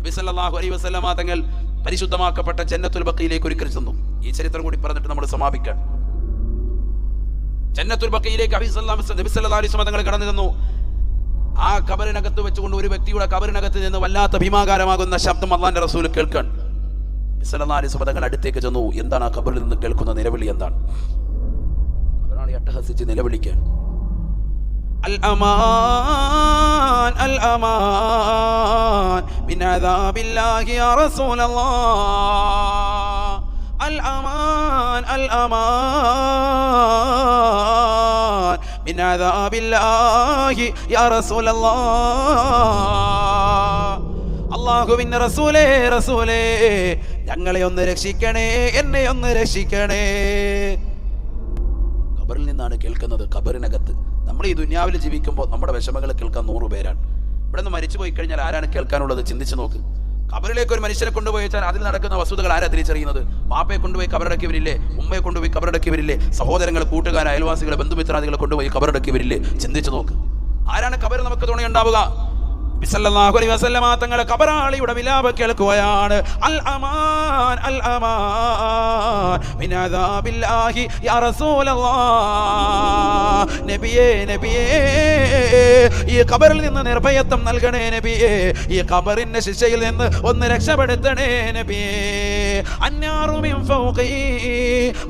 നബിസല്ലാഹു അലൈ വസ്ലമ തങ്ങൾ പരിശുദ്ധമാക്കപ്പെട്ട ജന്നത്തുൽ ബക്കയിലേക്ക് ഒരിക്കൽ ചെന്നു. ഈ ചരിത്രം കൂടി പറഞ്ഞിട്ട് നമ്മൾ സമാപിക്കാം. ജന്നത്തുൽ ബക്കയിലേക്ക് നബിസല്ലാസ്വ തങ്ങൾ കടന്നു ചെന്നു. ആ കബറിനകത്ത് വെച്ചുകൊണ്ട് ഒരു വ്യക്തിയുടെ കബറിനകത്ത് നിന്ന് വല്ലാത്ത ഭീമാകാരമാകുന്ന ശബ്ദം അള്ളാന്റെ റസൂൽ കേൾക്കാൻ നബിസല്ലാസ്വ തങ്ങൾ അടുത്തേക്ക് ചെന്നു. എന്താണ് ആ കബറിൽ നിന്ന് കേൾക്കുന്ന നിലവിളി എന്താണ്? അവരാണ് അട്ടഹസിച്ച് നിലവിളിക്കാൻ. അൽ അമാൻ അൽ അമാൻ من عذاب الله يا رسول الله الأمان الأمان من عذاب الله يا رسول الله അള്ളാഹുവിന്റെ റസൂലേ റസൂലേ ഞങ്ങളെ ഒന്ന് രക്ഷിക്കണേ എന്നെ ഒന്ന് രക്ഷിക്കണേ ഖബറിൽ നിന്നാണ് കേൾക്കുന്നത് ഖബറിനകത്ത് നമ്മൾ ഈ ദുനിയാവിൽ ജീവിക്കുമ്പോൾ നമ്മുടെ വിഷമങ്ങൾ കേൾക്കാൻ നൂറ് പേരാണ് ഇവിടെ നിന്ന് മരിച്ചു പോയി കഴിഞ്ഞാൽ ആരാണ് കേൾക്കാനുള്ളത്? ചിന്തിച്ചു നോക്ക്. കബറിലേക്ക് ഒരു മനുഷ്യനെ കൊണ്ടുപോയി വെച്ചാൽ അതിൽ നടക്കുന്ന വസ്തുതകൾ ആരാ തിരിച്ചറിയുന്നത്? വാപ്പയെ കൊണ്ടുപോയി കബറടക്കി കബറടക്കിയവരില്ലേ ഉമ്മയെ കൊണ്ടുപോയി കബറടക്കി കബറടക്കിയവരില്ലേ സഹോദരങ്ങൾ കൂട്ടുകാർ അയൽവാസികളെ ബന്ധുമിത്രാദികളെ കൊണ്ടുപോയി കബറടക്കി കബറടക്കിയവരില്ലേ ചിന്തിച്ചു നോക്ക്. ആരാണ് കബർ നമുക്ക് തുണയുണ്ടാവുക? അലൈഹി വസല്ലമ തങ്ങളെ കബറാളിയുടെ വിലാപ കേൾക്കുകയാണ്. അൽ അമാൻ അൽ അമാൻ മിൻ അദാബില്ലാഹി യാ റസൂലല്ലാഹ്. നബിയേ നബിയേ ഈ ഖബറിൽ നിന്ന് നിർഭയത്വം നൽകണേ നബിയേ. ഈ ഖബറിന്റെ ശിക്ഷയിൽ നിന്ന് ഒന്ന് രക്ഷപ്പെടുത്തണേ നബിയേ. അന്നാറു മിൻ ഫൗഖി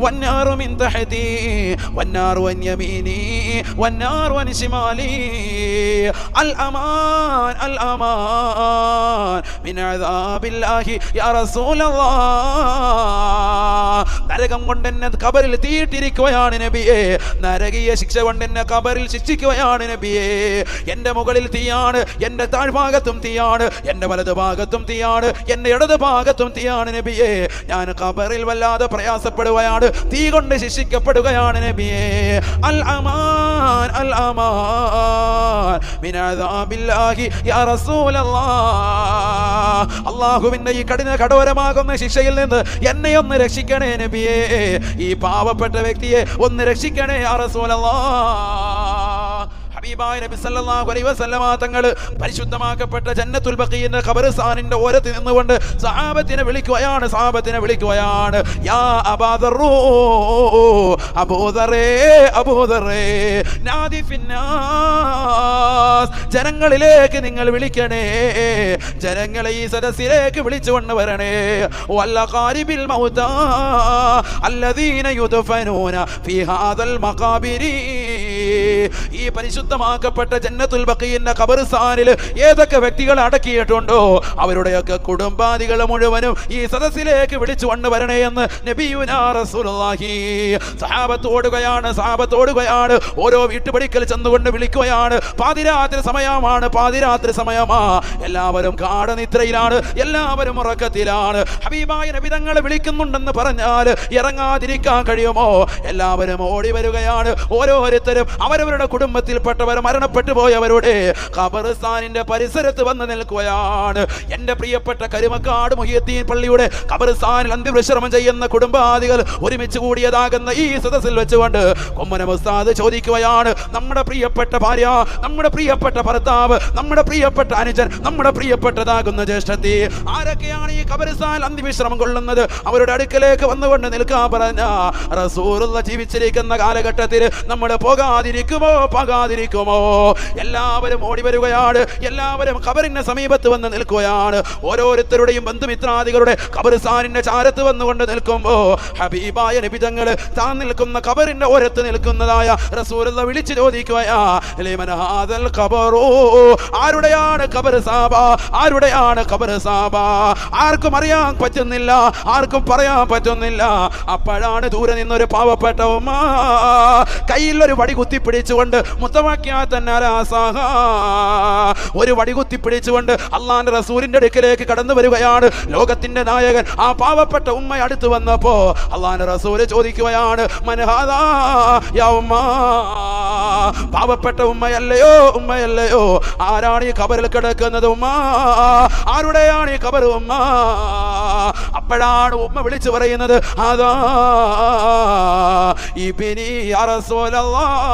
വന്നാറു മിൻ തഹതി വന്നാറു അൻ യമീനി വന്നാറു അൻ ശിമാലി. അൽ അമാൻ അൽ അമാൻ മിൻ അദാബില്ലാഹി യാ റസൂലല്ലാഹ് നരകം കൊണ്ട് എന്നെ കബറിൽ തീയിട്ടിരിക്കുകയാണ് നബിയേ. നരകീയ ശിക്ഷ കൊണ്ട് എന്നെ കബറിൽ ശിക്ഷിക്കുകയാണ് നബിയേ. എന്റെ മുകളിൽ തീയാണ് എന്റെ താഴ്ഭാഗത്തും തീയാണ് എന്റെ വലത് ഭാഗത്തും തീയാണ് എന്റെ ഇടത് ഭാഗത്തും തീയാണ് നബിയേ. ഞാൻ കബറിൽ വല്ലാതെ പ്രയാസപ്പെടുകയാണ് തീ കൊണ്ട് ശിക്ഷിക്കപ്പെടുകയാണ് നബിയേ. അൽ അമാൻ അൽ അമാൻ. മിൻ അദാബില്ലാഹി യാ റസൂലല്ലാഹ്. അള്ളാഹുവിന്റെ ഈ കഠിന കഠോരമാകുന്ന ശിക്ഷയിൽ നിന്ന് എന്നെ ഒന്ന് രക്ഷിക്കണേ ഈ പാവപ്പെട്ട വ്യക്തിയെ ഒന്ന് രക്ഷിക്കണേ യാ റസൂലല്ലാഹ് ഹബീബായ നബി സല്ലല്ലാഹു അലൈഹി വസല്ലമ തങ്ങൾ പരിശുദ്ധമാക്കപ്പെട്ട ജന്നത്തുൽ ബഖീന്റെ ഖബർസ്ഥാനിന്റെ ഓരത്ത് നിന്നുകൊണ്ട് സഹാബത്തിനെ വിളിക്കുകയാണ് സഹാബത്തിനെ വിളിക്കുകയാണ്. യാ അബാദറൂ അബൂദറേ അബൂദറേ നാദി ഫിന്നാസ് ജനങ്ങളിലേക്ക് നിങ്ങൾ വിളിക്കണേ ജനങ്ങളെ ഈ സദസ്സിലേക്ക് വിളിച്ചുകൊണ്ട് വരണേ. വല്ല ഖാരിബിൽ മൗതാ അല്ലദീന യുദ്ഫനൂന ഫി ഹാദൽ മഖാബിരി ഈ പരിശുദ്ധമാക്കപ്പെട്ട ജന്നത്തുൽ ബക്കീന്റെ ഖബർസ്ഥാനിൽ ഏതൊക്കെ വ്യക്തികൾ അടക്കിയിട്ടുണ്ടോ അവരുടെയൊക്കെ കുടുംബാദികൾ മുഴുവനും ഈ സദസ്സിലേക്ക് വിളിച്ചു കൊണ്ടുവരണേ എന്ന് നബിയുനാ റസൂലുള്ളാഹി. സഹാബത്തോടുകയാണ് സഹാബത്തോടുകയാണ് ഓരോ വീട്ടുപടിക്കൽ ചെന്നുകൊണ്ട് വിളിക്കുകയാണ്. പാതിരാത്രി സമയമാണ് പാതിരാത്രി സമയമാ. എല്ലാവരും കാടനിദ്രയിലാണ് എല്ലാവരും ഉറക്കത്തിലാണ്. ഹബീബായ നബിതങ്ങളെ വിളിക്കുന്നുണ്ടെന്ന് പറഞ്ഞാൽ ഇറങ്ങാതിരിക്കാൻ കഴിയുമോ? എല്ലാവരും ഓടി വരികയാണ്. ഓരോരുത്തരും അവരവരുടെ കുടുംബത്തിൽപ്പെട്ടവർ മരണപ്പെട്ടു പോയവരുടെ ഖബർസ്ഥാനിന്റെ പരിസരത്ത് വന്ന് നിൽക്കുകയാണ്. എന്റെ പ്രിയപ്പെട്ട കരുമക്കാട് മുഹിയദ്ദീൻ പള്ളിയുടെ ഖബർസ്ഥാനിൽ അന്ത്യവിശ്രമം ചെയ്യുന്ന കുടുംബാദികൾ ഒരുമിച്ച് കൂടിയതാകുന്ന ഈ സദസ്സിൽ വെച്ചുകൊണ്ട് കൊമ്മന മുസ്താദ് ചോദിക്കുകയാണ് നമ്മുടെ പ്രിയപ്പെട്ട ഭാര്യ നമ്മുടെ പ്രിയപ്പെട്ട ഭർത്താവ് നമ്മുടെ പ്രിയപ്പെട്ട അനുജൻ നമ്മുടെ പ്രിയപ്പെട്ടതാകുന്ന ജ്യേഷ്ഠത്തി ആരൊക്കെയാണ് ഈ ഖബർസ്ഥാൻ അന്ത്യവിശ്രമം കൊള്ളുന്നത്? അവരുടെ അടുക്കലേക്ക് വന്നുകൊണ്ട് നിൽക്കാൻ പറഞ്ഞ റസൂറുള്ള ജീവിച്ചിരിക്കുന്ന കാലഘട്ടത്തിൽ നമ്മൾ പോകാതിരിക്കുമോ? പോകാതിരിക്കുമോ? എല്ലാവരും ഓടി വരികയാണ്. എല്ലാവരും ഖബറിന്റെ സമീപത്ത് വന്ന് നിൽക്കുകയാണ്. ഓരോരുത്തരുടെയും ബന്ധുമിത്രാദികളുടെ ഖബർസ്ഥാനിന്റെ ചാരത്ത് വന്നുകൊണ്ട് നിൽക്കുമ്പോ ഹബീബായ നിബിതങ്ങൾ താൻ നിൽക്കുന്ന ഖബറിന്റെ ഓരത്ത് നിൽക്കുന്നതായ റസൂലുള്ള വിളിച്ചു ചോദിക്കുകയാ ഖബറു? ആരുടെയാണ് ഖബർ സാബ ആരുടെയാണ് ഖബർ സാബ ആർക്കും അറിയാൻ പറ്റുന്നില്ല. ആർക്കും പറയാൻ പറ്റുന്നില്ല. അപ്പോഴാണ് ദൂരെ നിന്നൊരു പാവപ്പെട്ട ഉമ്മ കയ്യിലൊരു വടി പിടിച്ചുകൊണ്ട് മുത്തവാക്കിയാ തന്നെ. ഒരു വടി കുത്തി പിടിച്ചുകൊണ്ട് അള്ളാന്റെ റസൂലിന്റെ അടുക്കിലേക്ക് കടന്നു വരികയാണ്. ലോകത്തിന്റെ നായകൻ ആ പാവപ്പെട്ട ഉമ്മ അടുത്ത് വന്നപ്പോ അള്ളാന്റെ റസൂൽ ചോദിക്കുകയാണ് പാവപ്പെട്ട ഉമ്മയല്ലയോ ഉമ്മയല്ലയോ? ആരാണ് ഈ കബറിൽ കിടക്കുന്നത് ഉമ്മ? ആരുടെയാണ് ഈ കബർ ഉമ്മ? അപ്പോഴാണ് ഉമ്മ വിളിച്ചു പറയുന്നത് അതാ ഈ പിനി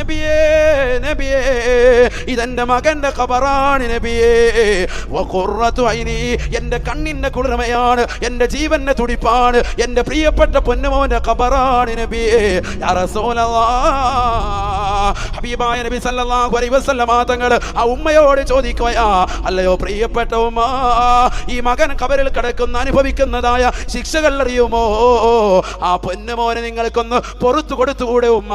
നബിയേ നബിയേ ഇതെന്റെ മകന്റെ ഖബറാണ് നബിയേ. വഖുറത്തു ഐനി എന്റെ കണ്ണിന്റെ കുളിർമയാണ് എന്റെ ജീവന്റെ തുടിപ്പാണ് എന്റെ പ്രിയപ്പെട്ട പൊന്നുമോന്റെ ഖബറാണ് നബിയേ. യാ റസൂലല്ലാഹ് ഹബീബായ നബി സല്ലല്ലാഹു അലൈഹി വസല്ലമ തങ്ങൾ ആ ഉമ്മയോട് ചോദിക്കുകയാ അല്ലയോ പ്രിയപ്പെട്ട ഉമ്മ ഈ മകൻ കബറിൽ കിടക്കുന്ന അനുഭവിക്കുന്നതായ ശിക്ഷകൾ അറിയുമോ? ആ പൊന്നുമോനെ നിങ്ങൾക്കൊന്ന് പുറത്തു കൊടുത്തുകൂടെ ഉമ്മ.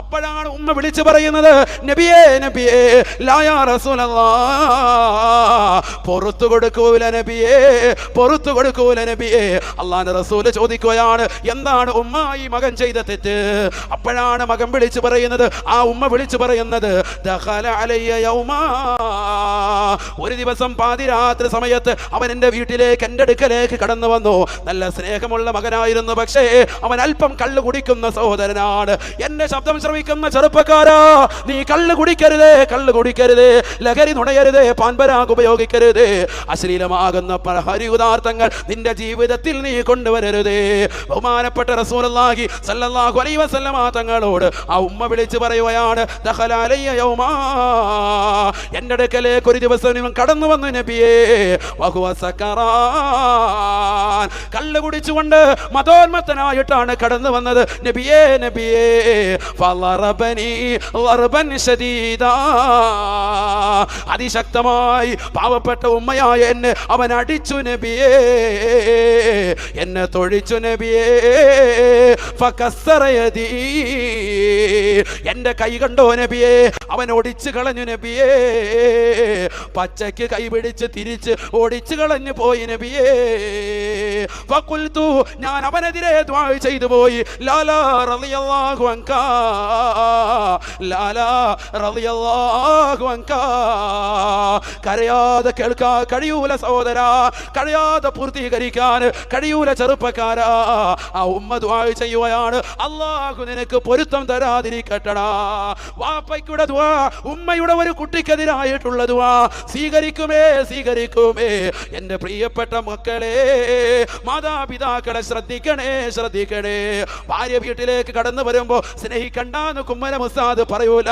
അപ്പോഴാണ് ഉമ്മ വിളിച്ചു പറയുന്നത് നബിയേ നബിയേ ലായാ റസൂലല്ലാ പുറത്തു കൊടുക്കൂല നബിയേ പുറത്തു കൊടുക്കൂല നബിയേ. അള്ളാന്റെ റസൂൽ ചോദിക്കുകയാണ് എന്താണ് ഉമ്മ ഈ മകൻ ചെയ്ത തെറ്റ്? അപ്പോഴാണ് മകൻ വിളിച്ചു പറയുന്നത് ആ ഉമ്മ വിളിച്ചു പറയുന്നത്. ഒരു ദിവസം പാതിരാത്രി സമയത്ത് അവൻ എന്റെ വീട്ടിലേക്ക് എന്റെ അടുക്കലേക്ക് കടന്നു വന്നു. നല്ല സ്നേഹമുള്ള മകനായിരുന്നു പക്ഷേ അവൻ അല്പം കള്ളു കുടിക്കുന്ന സഹോദരനാണ്. എന്നെ ശബ്ദം ശ്രമിക്കുന്ന ചെറുപ്പക്കാരാ നീ കള്ള് കുടിക്കരുതേ കള്ള് കുടിക്കരുതേ. ലഹരി നുണയരുതേ പാൻപരാഗ് ഉപയോഗിക്കരുതേ. അശ്ലീലമാകുന്ന ഹരിയുദാർത്ഥങ്ങൾ നിന്റെ ജീവിതത്തിൽ നീ കൊണ്ടുവരരുതേ. ബഹുമാനപ്പെട്ട റസൂലുള്ളാഹി സല്ലല്ലാഹു അലൈഹി വസല്ലമ തങ്ങളോട് ആ ഉമ്മ വിളിച്ചു പറയുകയാണ് എന്റെ അടുക്കലേക്ക് ഒരു ദിവസം കടന്നു വന്നു നബിയേ. കള്ളു കുടിച്ചുകൊണ്ട് മതോന്മത്തനായിട്ടാണ് കടന്നു വന്നത്. നബിയേ നബിയേ. അതിശക്തമായി പാവപ്പെട്ട ഉമ്മയായ എന്നെ അവൻ അടിച്ചു നബിയേ. എന്നെ തൊഴിച്ചു നബിയേ. എന്റെ കൈ കണ്ടോ നബിയേ? അവൻ ഒടിച്ചു കളഞ്ഞു നബിയേ. പച്ചയ്ക്ക് കൈ പിടിച്ച് തിരിച്ച് ഓടിച്ചു കളഞ്ഞു പോയി നബിയേ. ഫഖുൽതു ഞാൻ അവനെതിരെ ചെയ്തു പോയി. ലാലാ റളിയല്ലാഹു കരയാതെ കേൾക്കാ കഴിയൂല സഹോദര കഴിയാതെ പൂർത്തീകരിക്കാൻ കഴിയൂല ചെറുപ്പക്കാരാ. ആ ഉമ്മ ദ്വാ ചെയ്യുകയാണ്. അള്ളാഹു നിനക്ക് പൊരുത്തം തരാതിരിക്കട്ടടാ. വാപ്പയ്ക്കുടെ ദ്വാ ഉമ്മയുടെ ഒരു കുട്ടിക്കെതിരായിട്ടുള്ള ദ്വാ സ്വീകരിക്കുമേ സ്വീകരിക്കുമേ. എന്റെ പ്രിയപ്പെട്ട മക്കളെ മാതാപിതാക്കളെ ശ്രദ്ധിക്കണേ ശ്രദ്ധിക്കണേ. ഭാര്യ വീട്ടിലേക്ക് കടന്നു വരുമ്പോ സ്നേഹിക്കണ്ടെന്ന് മുസാദ് പറയൂല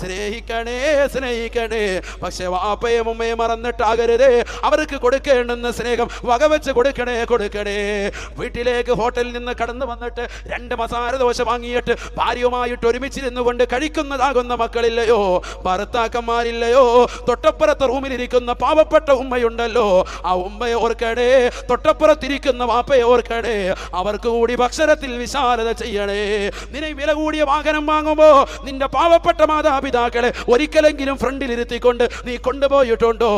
സ്നേഹിക്കണേ സ്നേഹിക്കണേ. പക്ഷെ വാപ്പയും ഉമ്മയും മറന്നിട്ടാകരുതേ. അവർക്ക് കൊടുക്കേണ്ടുന്ന സ്നേഹം വകവെച്ച് കൊടുക്കണേ കൊടുക്കണേ. വീട്ടിലേക്ക് ഹോട്ടലിൽ നിന്ന് കടന്നു വന്നിട്ട് രണ്ട് മസാല ദോശ വാങ്ങിയിട്ട് ഭാര്യയുമായിട്ട് ഒരുമിച്ചിരുന്നു കൊണ്ട് കഴിക്കുന്നതാകുന്ന മക്കളില്ലയോ? ഭർത്താക്കന്മാരില്ലയോ? തൊട്ടപ്പുറത്തെ റൂമിലിരിക്കുന്ന പാവപ്പെട്ട ഉമ്മയുണ്ടല്ലോ. ആ ഉമ്മയെ ഓർക്കണേ തൊട്ടപ്പുറത്തിരിക്കുന്ന വാപ്പയെ ഓർക്കണേ. അവർക്ക് കൂടി ഭക്ഷണത്തിൽ വിശാലത ചെയ്യണേ. നിന്നെ വില കൂടിയ വാഹനം വാങ്ങുമ്പോ നിന്റെ പാവപ്പെട്ട മാതാപിതാക്കളെ ഒരിക്കലെങ്കിലും ഫ്രണ്ടിൽ ഇരുത്തിക്കൊണ്ട് നീ കൊണ്ടുപോയിട്ടുണ്ടോ?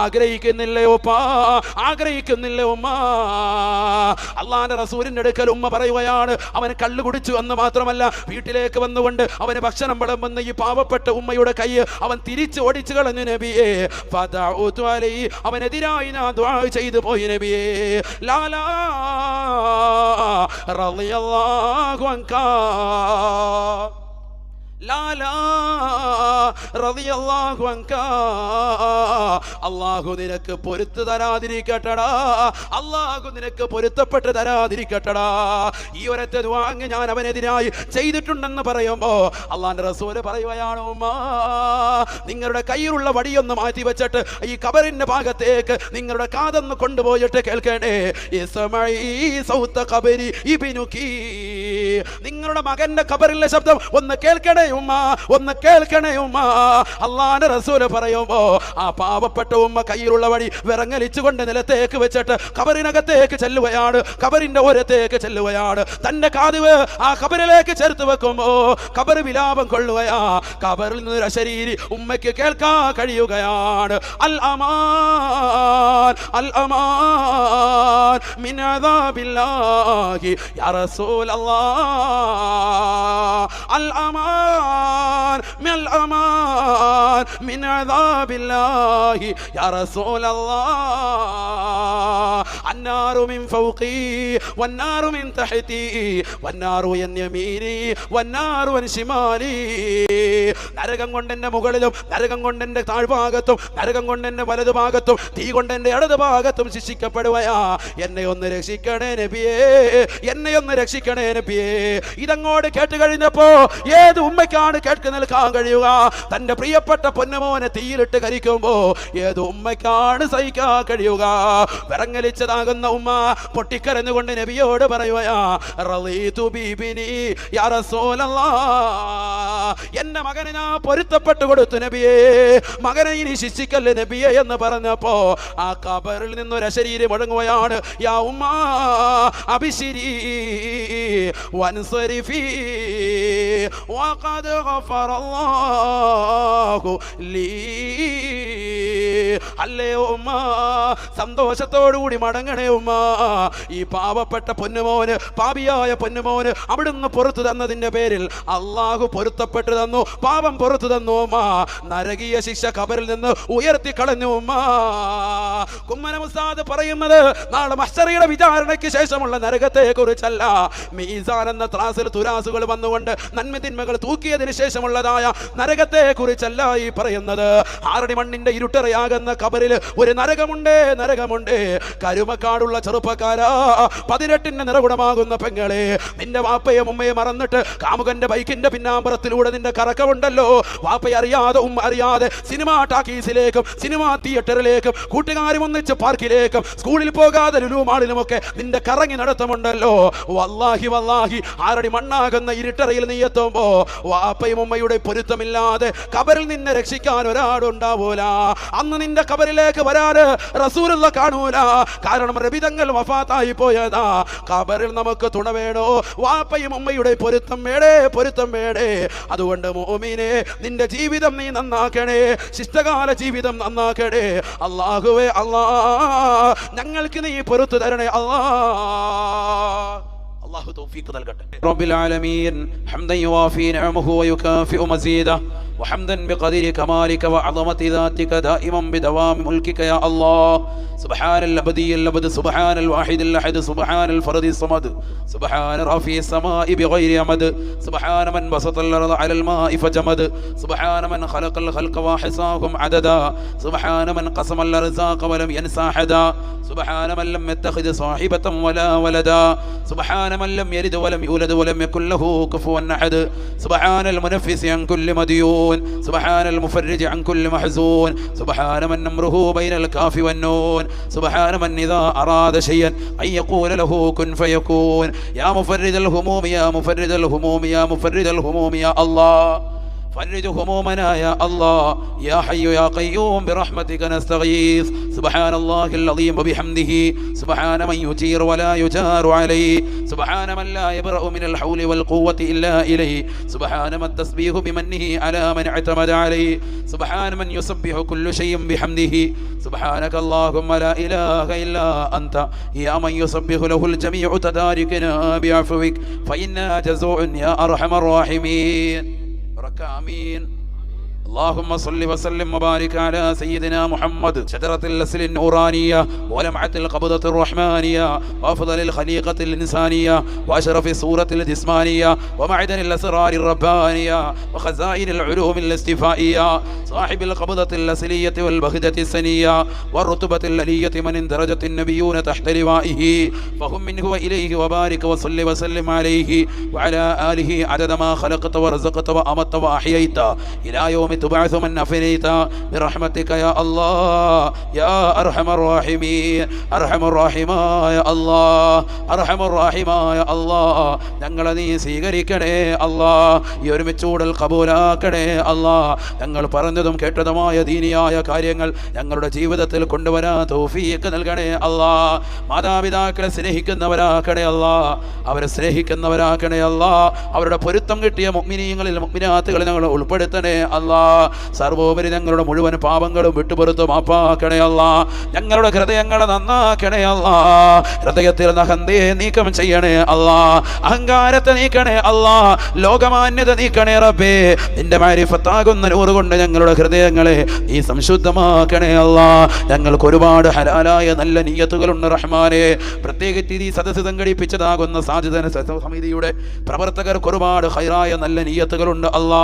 ആഗ്രഹിക്കുന്നില്ലേ പാ ആഗ്രഹിക്കുന്നില്ലേ ഉമ്മ? അള്ളാന്റെ റസൂലിന്റെ അടുക്കൽ ഉമ്മ പറയുകയാണ് അവൻ കള്ളു കുടിച്ചു എന്ന് മാത്രമല്ല വീട്ടിലേക്ക് വന്നുകൊണ്ട് അവന് ഭക്ഷണം വന്ന് ഈ പാവപ്പെട്ട ഉമ്മയുടെ കൈ അവൻ തിരിച്ചു ഓടിച്ചു കളഞ്ഞു നബിയെ. അവനെതിരായി ഞാൻ ചെയ്തു പോയി നബിയെ. ലാലാ റളിയല്ലാഹു അൻകാ. ലാലാ റളിയല്ലാഹു അൻകാ. അള്ളാഹു നിനക്ക് പൊരുത്ത് തരാതിരിക്കട്ടടാ. അള്ളാഹു നിനക്ക് പൊരുത്തപ്പെട്ട് തരാതിരിക്കട്ടടാ. ഈ ഒരൊറ്റ വാങ്ങി ഞാൻ അവനെതിരായി ചെയ്തിട്ടുണ്ടെന്ന് പറയുമ്പോ അള്ളാന്റെ റസൂൽ പറയുകയാണ് ഉമ്മ നിങ്ങളുടെ കയ്യിലുള്ള വടിയൊന്ന് മാറ്റി വെച്ചിട്ട് ഈ കബറിന്റെ ഭാഗത്തേക്ക് നിങ്ങളുടെ കാതൊന്ന് കൊണ്ടുപോയിട്ട് കേൾക്കണേ ഇബ്നുകി. നിങ്ങളുടെ മകന്റെ കബറിലെ ശബ്ദം ഒന്ന് കേൾക്കണേ ഉമ്മ ഒന്ന് കേൾക്കണേ ഉമ്മ. അള്ളാന്റെ റസൂൽ പറയുമ്പോ ആ പാവപ്പെട്ട ഉമ്മ കയ്യിലുള്ള വടി വിറങ്ങലിച്ചുകൊണ്ട് നിലത്തേക്ക് വെച്ചിട്ട് കബറിനകത്തേക്ക് ചെല്ലുകയാണ്. കബറിന്റെ ഓരത്തേക്ക് ചെല്ലുകയാണ്. തന്റെ കാതുവ് ആ കബറിലേക്ക് ചേർത്ത് വെക്കുമ്പോ കബർ വിലാപം കൊള്ളുകയാ. കബറിൽ നിന്ന് ശരീരി ഉമ്മയ്ക്ക് കേൾക്കാൻ കഴിയുകയാണ്. അൽ അമാൻ അൽ അമാൻ യാ റസൂലല്ലാഹ്. മിൽ അമാൻ മിൻ അദാബില്ലാഹി رسول الله النار من فوقي والنار من تحتي والنار അൻ ശിമാലി. നരകം കൊണ്ട് എന്റെ മുകളിലും നരകം കൊണ്ട് താഴ്ഭാഗത്തും നരകം കൊണ്ട് എന്റെ വലതുഭാഗത്തും തീ കൊണ്ട് ഇടത് ഭാഗത്തും ശിക്ഷിക്കപ്പെടുവയാ. എന്നെ ഒന്ന് രക്ഷിക്കണേ നബിയേ എന്നെ ഒന്ന് രക്ഷിക്കണേ നബിയേ. ഇതങ്ങോട്ട് കേട്ട് കഴിഞ്ഞപ്പോ ഏത് ഉമ്മയ്ക്കാണ് കേട്ട് നിൽക്കാൻ കഴിയുക? തന്റെ പ്രിയപ്പെട്ട പൊന്നമോനെ തീയിലിട്ട് കരിക്കുമ്പോ ഏത് ഉമ്മയ്ക്കാണ് സഹിക്കാൻ കഴിയുക. വിറങ്ങലിച്ചതാകുന്ന ഉമ്മ പൊട്ടിക്കരഞ്ഞുകൊണ്ട് നബിയോട് പറയുകയാ എന്റെ മകനെ ഞാൻ പൊരുത്തപ്പെട്ടു കൊടുത്തു നബിയേ. മകനെ ഇനി ശിക്ഷിക്കല്ലേ നബിയെ എന്ന് പറഞ്ഞപ്പോ ആ കബറിൽ നിന്നൊരു ശരീരം മുഴങ്ങുകയാണ് യാ ഉമ്മ അഭിശിരി വൻസരിഫി വഖദ് ഗഫറല്ലാഹു ലീ അല്ലേ ഉമ്മ? സന്തോഷത്തോടുകൂടി മടങ്ങണേ ഉമ്മ. ഈ പാവപ്പെട്ട പൊന്നുമോന് പാപിയായ പൊന്നുമോന് അവിടുന്ന് പുറത്തു തന്നതിന്റെ പേരിൽ അള്ളാഹു പൊരുത്തപ്പെട്ടു തന്നു പാപം പുറത്തു തന്നു ഉമ്മ. നരകീയ ശിക്ഷ കബറിൽ നിന്ന് ഉയർത്തി കളഞ്ഞു ഉമ്മ. കുമ്മന മുസാദ് പറയുന്നത് നാളെ മസ്റ്ററിയുടെ വിചാരണയ്ക്ക് ശേഷമുള്ള നരകത്തെ കുറിച്ചല്ല മീസാൻ എന്ന ത്രാസിൽ തുരാസുകൾ വന്നുകൊണ്ട് നന്മ തിന്മകൾ തൂക്കിയതിന് ശേഷമുള്ളതായ നരകത്തെ കുറിച്ചല്ല ഈ പറയുന്നത്. ആറടി മണ്ണിന്റെ ഇരുട്ടറയാകുന്ന കബറിൽ ഒരു നരകമുണ്ട് നരകമുണ്ട്. കരുമക്കാടുള്ള ചെറുപ്പക്കാരാ പതിനെട്ടിന്റെ നിറകുടമാകുന്ന പെങ്ങളെ. നിന്റെ വാപ്പയും ഉമ്മയെ മറന്നിട്ട് കാമുകന്റെ ബൈക്കിന്റെ പിന്നാമ്പറത്തിലൂടെ നിന്റെ കറക്കമുണ്ടല്ലോ. വാപ്പയെ അറിയാതെ ഉമ്മ അറിയാതെ സിനിമാ ടാക്കീസിലേക്കും സിനിമാ തിയേറ്ററിലേക്കും കൂട്ടുകാരും ഒന്നിച്ച് പാർക്കിലേക്കും സ്കൂളിൽ പോകാതെ ലുലുമാളിലുമൊക്കെ നിന്റെ കറങ്ങി നടത്തമുണ്ടല്ലോ. വല്ലാഹി വല്ലാഹി ആരടി മണ്ണാകുന്ന ഇരുട്ടറയിൽ നീ എത്തുമ്പോ വാപ്പയും ഉമ്മയുടെ പൊരുത്തമില്ലാതെ കബറിൽ നിന്നെ രക്ഷിക്കാൻ ഒരാളുണ്ടാവൂല അന്ന് നിന്റെ കബറിലേക്ക് വരാന് റസൂലുള്ള കാണൂല. കാരണം രബിതങ്ങൾ വഫാത്തായി പോയതാ. കബറിൽ നമുക്ക് തുണ വേണോ? വാപ്പയും ഉമ്മയുടെ പൊരുത്തം വേടേ പൊരുത്തം വേടേ അതുകൊണ്ട് മോമിനെ നിന്റെ ജീവിതം നീ നന്നാക്കണേ. ശിഷ്ടകാല ജീവിതം നന്നാക്കണേ. അള്ളാഹുവേ അല്ലാ. ഞങ്ങൾക്ക് നീ പൊരുത്തു തരണേ അല്ലാ. അള്ളാഹു തൗഫീഖ് നൽകട്ടെ. റബ്ബിൽ ആലമീൻ. ഹംദൻ യുവാഫി നഅമഹു വയുകാഫിഉ മസീദ. وحمدا بقدر كمالك وعظمة ذاتك دائما بدوام ملكك يا الله. سبحان الأبدي الأبد سبحان الواحد الأحد سبحان الفرد الصمد سبحان رافي السماء بغير أمد سبحان من بسط الأرض على الماء فجمد. سبحان من خلق الخلق وحصاهم عددا. سبحان من قسم الأرزاق ولم ينسى حدا سبحان من لم يتخذ صاحبة ولا ولدا. سبحان من لم يلد ولم يولد ولم يكن له كفوا أحد. سبحان المنفس عن كل مديون. سبحان المفرج عن كل محزون. سبحان من أمره بين الكاف والنون. سبحان من إذا أراد شيئا أن يقول له كن فيكون. يا مفرد الهموم يا مفرد الهموم يا مفرد الهموم يا الله. فرج همومنا يا الله يا حي يا قيوم برحمتك نستغيث. سبحان الله العظيم وبحمده. سبحان من يجير ولا يجار عليه. سبحان من لا يبرأ من الحول والقوة إلا إليه. سبحان من التسبيح بمنه على من اعتمد عليه. سبحان من يسبح كل شيء بحمده. سبحانك اللهم لا إله إلا أنت. يا من يسبح له الجميع تداركنا بعفوك. فإنا جزوع يا أرحم الراحمين. بركة آمين اللهم صل وسلم وبارك على سيدنا محمد. شجرة الأسل النورانية ولمعة القبضة الرحمانية وأفضل الخليقة الإنسانية وأشرف الصورة الجسمانية ومعدن الأسرار الربانية وخزائن العلوم الاستفائية صاحب القبضة الأسلية والبهجة السنية والرتبة الألية من اندرجت النبيون تحت لوائه. فهم منه وإليه وبارك وصل وسلم عليه وعلى آله عدد ما خلقت ورزقت وأمت وأحييت. إلى يوم تبعث من أفنيت برحمتك يا الله يا أرحم الراحمين أرحم الراحمة يا الله أرحم الراحمة يا الله ഞങ്ങളെ നീ സ്വീകരിക്കണേ അല്ലാ ഈ ഒരുമിച്ചൂടൽ കബൂലാക്കണേ അല്ലാ ഞങ്ങൾ പറഞ്ഞതും കേട്ടതുമായ ദീനിയായ കാര്യങ്ങൾ ഞങ്ങളുടെ ജീവിതത്തിൽ കൊണ്ടുവരാൻ തൗഫീക്ക് നൽകണേ അല്ലാ മാതാപിതാക്കളെ സ്നേഹിക്കുന്നവരാക്കണേ അല്ലാ അവരെ സ്നേഹിക്കുന്നവരാക്കണേ അല്ലാ അവരുടെ പൊരുത്തം കിട്ടിയ മുഗ്മിനീയങ്ങളിൽ മുഗ്മിനാത്തുകളെ ഞങ്ങൾ ഉൾപ്പെടുത്തണേ അല്ലാ സർവോപരി ഞങ്ങളുടെ മുഴുവൻ പാപങ്ങളും വിട്ടുപുറത്ത് മാപ്പാക്കണേ അല്ല ഞങ്ങളുടെ ഹൃദയങ്ങളെ നന്നാക്കണേ അല്ല. ഹൃദയത്തിൽ നഹന്തയെ നീക്കം ചെയ്യണേ അല്ല. അഹങ്കാരത്തെ നീക്കണേ അല്ല. ലോകമാന്യത നീക്കണേ റബ്ബേ. നിന്റെ മാരിഫത്താകുന്ന നൂറ് കൊണ്ട് ഞങ്ങളുടെ ഹൃദയങ്ങളെ നീ സംശുദ്ധമാക്കണേ അല്ല. ഞങ്ങൾക്ക് ഒരുപാട് ഹലാലായ നല്ല നീയത്തുകളുണ്ട് റഹ്മാനെ. പ്രത്യേകിച്ച് ഈ സദസ്സ് സംഘടിപ്പിച്ചതാകുന്ന സാധ്യത സമിതിയുടെ പ്രവർത്തകർക്ക് ഒരുപാട് ഹൈറായ നല്ല നീയത്തുകളുണ്ട് അല്ല.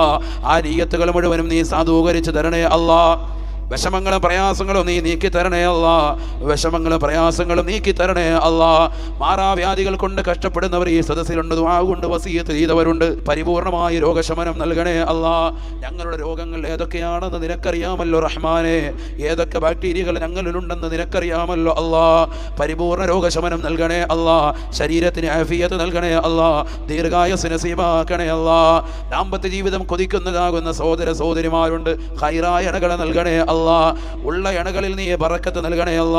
ആ നീയത്തുകൾ മുഴുവനും നീ സാധൂകരിച്ച് തരണേ അല്ലാ വിഷമങ്ങളും പ്രയാസങ്ങളും നീ നീക്കി തരണേ അല്ല. വിഷമങ്ങളും പ്രയാസങ്ങളും നീക്കി തരണേ അല്ല. മാറാവ്യാധികൾ കൊണ്ട് കഷ്ടപ്പെടുന്നവർ ഈ സദസ്സിലുണ്ട്. കൊണ്ട് വസീയത്ത് ചെയ്തവരുണ്ട്. പരിപൂർണമായ രോഗശമനം നൽകണേ അല്ല. ഞങ്ങളുടെ രോഗങ്ങൾ ഏതൊക്കെയാണെന്ന് നിനക്കറിയാമല്ലോ റഹ്മാനെ. ഏതൊക്കെ ബാക്ടീരിയകൾ ഞങ്ങളിലുണ്ടെന്ന് നിനക്കറിയാമല്ലോ അല്ല. പരിപൂർണ രോഗശമനം നൽകണേ അല്ല. ശരീരത്തിന് ആഫിയത്ത് നൽകണേ അല്ല. ദീർഘായസിന് സീമാക്കണേ അല്ല. ദാമ്പത്യ ജീവിതം കൊതിക്കുന്നതാകുന്ന സഹോദര സഹോദരിമാരുണ്ട്. ഹൈറായ ഇണകളെ നൽകണേ അല്ല. ഉള്ള ഇണകളിൽ നീ പറക്കത്ത് നൽകണേ അല്ല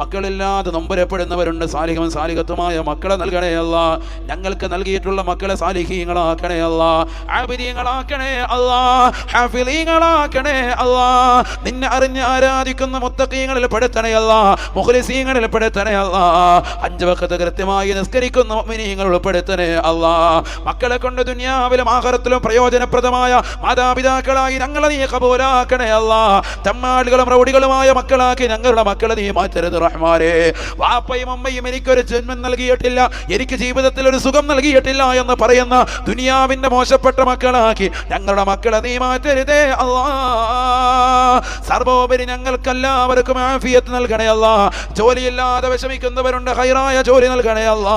മക്കളില്ലാതെ നൊമ്പരപ്പെടുന്നവരുണ്ട് സാലിഹം സാലിഹത്വമായ മക്കളെ നൽകണേ അല്ല ഞങ്ങൾക്ക് നൽകിയിട്ടുള്ള മക്കളെ സാലിഹീങ്ങളാക്കണേ അല്ല ആബിദീങ്ങളാക്കണേ അല്ല ഹാഫിലീങ്ങളാക്കണേ അല്ല നിന്നെ അറിഞ്ഞ് ആരാധിക്കുന്ന മുത്തക്കീങ്ങളിൽ പെടുത്തണേ അല്ല മുഖലിസീങ്ങളിൽ പെടുത്തണേ അല്ല അഞ്ച് വക്കത്ത് കൃത്യമായി നിസ്കരിക്കുന്ന മുഅ്മിനീങ്ങൾ ഉൾപ്പെടുത്തണേ അല്ല മക്കളെ കൊണ്ട് ദുനിയാവിലും ആഹാരത്തിലും പ്രയോജനപ്രദമായ മാതാപിതാക്കളായി ഞങ്ങളെ നീ കബൂലാക്കണേ അല്ല തമ്മാടികളും റൗഡികളുമായ മക്കളാക്കി ഞങ്ങളുടെ മക്കളെ നീ മാറ്റരുത് റഹ്മാനെ. വാപ്പയും അമ്മയും എനിക്കൊരു ജന്മം നൽകിയിട്ടില്ല. എനിക്ക് ജീവിതത്തിൽ ഒരു സുഖം നൽകിയിട്ടില്ല എന്ന് പറയുന്ന ദുനിയാവിന്റെ മോശപ്പെട്ട മക്കളാക്കി ഞങ്ങളുടെ മക്കളെ നീ മാറ്റരുതേ അല്ലാ. സർവോപരി ഞങ്ങൾക്കെല്ലാവർക്കും ആഫിയത്ത് നൽകണേ അല്ല. ജോലിയില്ലാതെ വിഷമിക്കുന്നവരുണ്ട് ഹൈറായ ജോലി നൽകണേ അല്ല.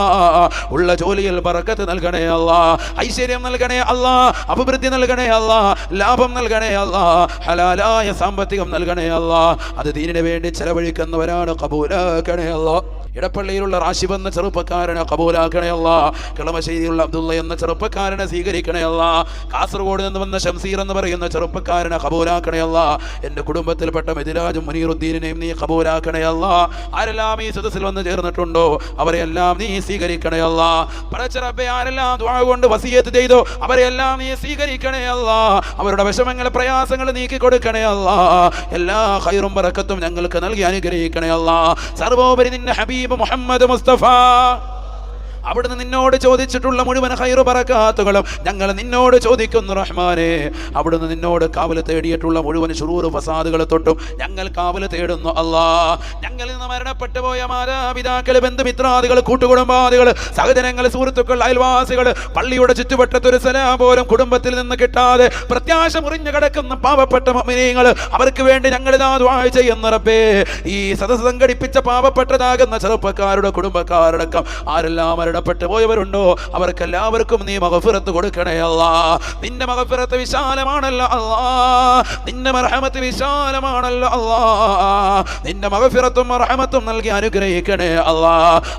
ഉള്ള ജോലിയിൽ ബറക്കത്ത് നൽകണേ അല്ല. ഐശ്വര്യം നൽകണേ അല്ല. അഭിവൃദ്ധി നൽകണേ അല്ല. ലാഭം നൽകണേ അല്ല. ഹലാലായ സാമ്പത്തികം നൽകണേ അല്ല. അത് ദീനിന് വേണ്ടി ചെലവഴിക്കുന്നവരാണ്. കബൂലാക്കണേ അല്ല. ഇടപ്പള്ളിയിലുള്ള റാഷിബ് എന്ന ചെറുപ്പക്കാരനെ കബൂലാക്കണയല്ല കിളമശ്ശേരിയിലുള്ള അബ്ദുള്ള എന്ന ചെറുപ്പക്കാരനെ സ്വീകരിക്കണയല്ല കാസർഗോഡ് നിന്ന് വന്ന ഷംസീർ എന്ന് പറയുന്ന ചെറുപ്പക്കാരനെ കബൂലാക്കണയല്ല എന്റെ കുടുംബത്തിൽപ്പെട്ട മെതിരാജും മുനീറുദ്ദീനെയും നീ കബൂലാക്കണയല്ല ആരെല്ലാം ഈ സദസ്സിൽ വന്ന് ചേർന്നിട്ടുണ്ടോ? അവരെല്ലാം നീ സ്വീകരിക്കണയല്ല കൊണ്ട് വസിയത്ത് ചെയ്തോ? അവരെല്ലാം നീ സ്വീകരിക്കണേ അല്ല. അവരുടെ വിഷമങ്ങൾ പ്രയാസങ്ങൾ നീക്കി കൊടുക്കണേ അല്ല. എല്ലാ ഹൈറും പറക്കത്തും ഞങ്ങൾക്ക് നൽകി അനുഗ്രഹിക്കണേ അല്ല. സർവോപരി നിന്റെ ഹബീബ് മുഹമ്മദ് മുസ്തഫ അവിടുന്ന് നിന്നോട് ചോദിച്ചിട്ടുള്ള മുഴുവൻ ഹൈറു പറക്കാത്തുകളും ഞങ്ങൾ നിന്നോട് ചോദിക്കുന്നു റഹ്മാനെ. അവിടുന്ന് നിന്നോട് കാവൽ തേടിയിട്ടുള്ള മുഴുവൻ ഷുറൂർ ഫസാദുകൾ തൊട്ടും ഞങ്ങൾ കാവൽ തേടുന്നു അല്ലാ. ഞങ്ങളിൽ നിന്ന് മരണപ്പെട്ടു പോയ മാതാപിതാക്കൾ ബന്ധുമിത്രാദികൾ കൂട്ടുകുടുംബാദികൾ സഹജനങ്ങൾ സുഹൃത്തുക്കൾ അയൽവാസികൾ പള്ളിയുടെ ചുറ്റുവട്ടത്തൊരു സലാം പോലും കുടുംബത്തിൽ നിന്ന് കിട്ടാതെ പ്രത്യാശ മുറിഞ്ഞു കിടക്കുന്ന പാവപ്പെട്ട മമിനീങ്ങൾ അവർക്ക് വേണ്ടി ഞങ്ങൾ ഇതാ ദുആ ചെയ്യുന്ന റബ്ബേ. ഈ സദസ് സംഘടിപ്പിച്ച പാവപ്പെട്ടതാകുന്ന ചെറുപ്പക്കാരുടെ കുടുംബക്കാരടക്കം ആരെല്ലാം മരണപ്പെട്ടു പോയവരുണ്ടോ? അവർക്കെല്ലാവർക്കും നീ മകഫിറത്ത് കൊടുക്കണേ അല്ല. നിന്റെ മകഫിറത്ത് വിശാലമാണല്ലോ അല്ലാ. നിന്റെ മർഹമത്ത് വിശാലമാണല്ലോ അല്ലാ. നിന്റെ മകഫിറത്തും മർഹമത്തും നൽകി അനുഗ്രഹിക്കണേ അല്ലാ.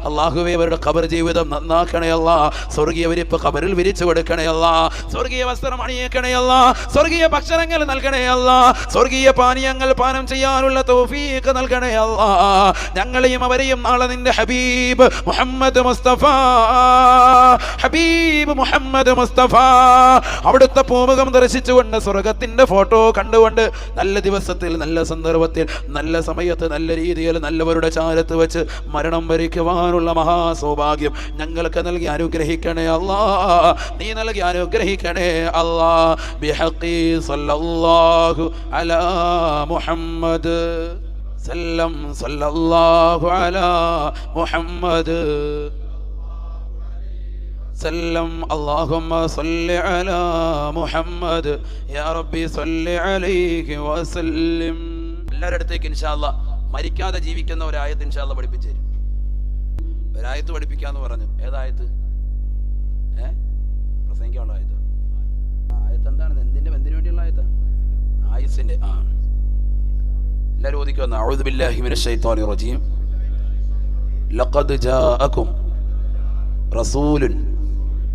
അള്ളാഹുവേ അവരുടെ ഖബർ ജീവിതം നന്നാക്കണേ അല്ല. സ്വർഗീയ വിരിപ്പ് ഖബറിൽ വിരിച്ചു കൊടുക്കണേ അല്ല. സ്വർഗീയ വസ്ത്രം അണിയിക്കണേ അല്ല. സ്വർഗീയ ഭക്ഷണങ്ങൾ നൽകണേ അല്ല. സ്വർഗീയ പാനീയങ്ങൾ പാനം ചെയ്യാനുള്ള തൗഫീഖ് നൽകണേ അല്ല. ഞങ്ങളെയും അവരെയും നാളെ നിന്റെ ഹബീബ് മുഹമ്മദ് മുസ്തഫ ഹബീബ് മുഹമ്മദ് മുസ്തഫ. അവിടുത്തെ പൂമുഖം ദർശിച്ചുകൊണ്ട് സ്വർഗത്തിന്റെ ഫോട്ടോ കണ്ടുകൊണ്ട് നല്ല ദിവസത്തിൽ നല്ല സന്ദർഭത്തിൽ നല്ല സമയത്ത് നല്ല രീതിയിൽ നല്ലവരുടെ ചാരത്ത് വെച്ച് മരണം വരിക്കുവാനുള്ള മഹാസൗഭാഗ്യം ഞങ്ങൾക്ക് നൽകി അനുഗ്രഹിക്കണേ അല്ലാ. നീ നൽകി അനുഗ്രഹിക്കണേ അല്ലാ. ബിഹഖി സല്ലല്ലാഹു അലാ മുഹമ്മദ്. സല്ലം സല്ലല്ലാഹു അലാ മുഹമ്മദ്. سلم اللهم صل على محمد يا ربي صل عليه وسلم എല്ലാവരുടെ അടുത്തേക്ക് ഇൻഷാല്ല മരിക്കാതെ ജീവിക്കുന്ന ഒരായത്ത് ഇൻഷാല്ല പഠിപ്പിച്ചു തരും ഒരായത്ത് പഠിപ്പിക്കാന്ന് പറഞ്ഞു ഏതായത്ത് ഏ പ്രസംഗിക്കാനുള്ള ആയത്ത് ആ, ആയത്ത് എന്താണ് എന്തിന്റെ എന്തിനു വേണ്ടിയുള്ള ആയത്ത് ആയുസിന്റെ ആ എല്ലാവരും ഓദിക്കുവന്ന അഊദു ബില്ലാഹി മിനശ് ശൈത്വാനിർ റജീം ലഖദ് ജാഅകും റസൂലുൻ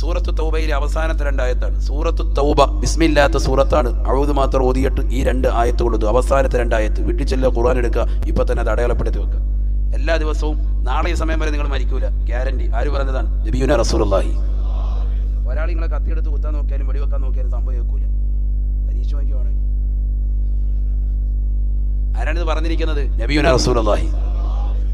സൂറത്തു തൗബയിലെ അവസാനത്തെ രണ്ടായത്താണ് സൂറത്ത് തൗബ ബിസ്മില്ലാത്ത സൂറത്താണ്. അഴുത് മാത്രം ഓതിയിട്ട് ഈ രണ്ട് ആയത്ത് കൊടുത്തു അവസാനത്തെ രണ്ടായത്ത് വീട്ടിൽ ചെല്ലുക ഖുർആൻ എടുക്കുക ഇപ്പൊ തന്നെ അത് അടയാളപ്പെടുത്തി വെക്കുക. എല്ലാ ദിവസവും നാളെ ഈ സമയം വരെ നിങ്ങൾ മരിക്കൂല. ഗ്യാരണ്ടി. ആര് പറഞ്ഞതാണ്? നബിയുന റസൂലുള്ളാഹി. ഒരാൾ നിങ്ങളെ കത്തിയെടുത്ത് കുത്താൻ നോക്കിയാലും വെടിവെക്കാൻ നോക്കിയാലും സംഭവം വെക്കൂല പരീക്ഷ ആരാണിത് പറഞ്ഞിരിക്കുന്നത്? നബിയുന റസൂലുള്ളാഹി.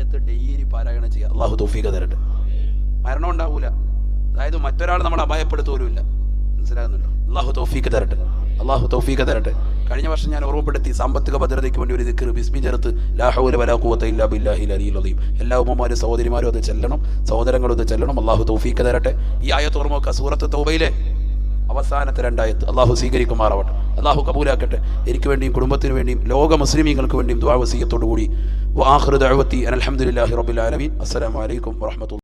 ആയത്ത് ഡെയിലി പാരായണം ചെയ്യുക. അള്ളാഹു തോഫീക തരട്ടെ. മരണം ഉണ്ടാവൂല. അതായത് മറ്റൊരാൾ നമ്മളെ അപായപ്പെടുത്തൂലുമില്ല. മനസ്സിലാകുന്നുണ്ടോ? അള്ളാഹു തോഫീക്ക് തരട്ടെ. അള്ളാഹു തൗഫീഖ് തരട്ടെ. കഴിഞ്ഞ വർഷം ഞാൻ ഓർമ്മപ്പെടുത്തി സാമ്പത്തിക ഭദ്രതയ്ക്ക് വേണ്ടി ഒരു ദിക്കർ ബിസ്മി ചേർത്ത് ലാഹുല വലാഖുവത്ത ഇല്ലാ ബില്ലാഹി അലിയിൽ അലീം എല്ലാ ഉമ്മമാരും സഹോദരിമാരും അത് ചെല്ലണം സഹോദരങ്ങളും അത് ചെല്ലണം. അള്ളാഹു തൗഫീഖ് തരട്ടെ. ഈ ആയത്ത് ഓർമ്മ സൂറത്ത് തൗബയിലെ അവസാനത്തെ രണ്ടായത്ത് അള്ളാഹു സ്വീകരിക്കുമാറാവട്ടെ. അള്ളാഹു കബൂലാക്കട്ടെ. എനിക്ക് വേണ്ടിയും കുടുംബത്തിന് വേണ്ടിയും ലോക മുസ്ലിമീങ്ങൾക്ക് വേണ്ടിയും ദ്വാവസീയത്തോടു കൂടി വാഹൃദ് അഴുവത്തി അലഹമുല്ലാഹി റബുലാലമീൻ അസ്സലാമലൈക്കും വാഹമത്തുള്ള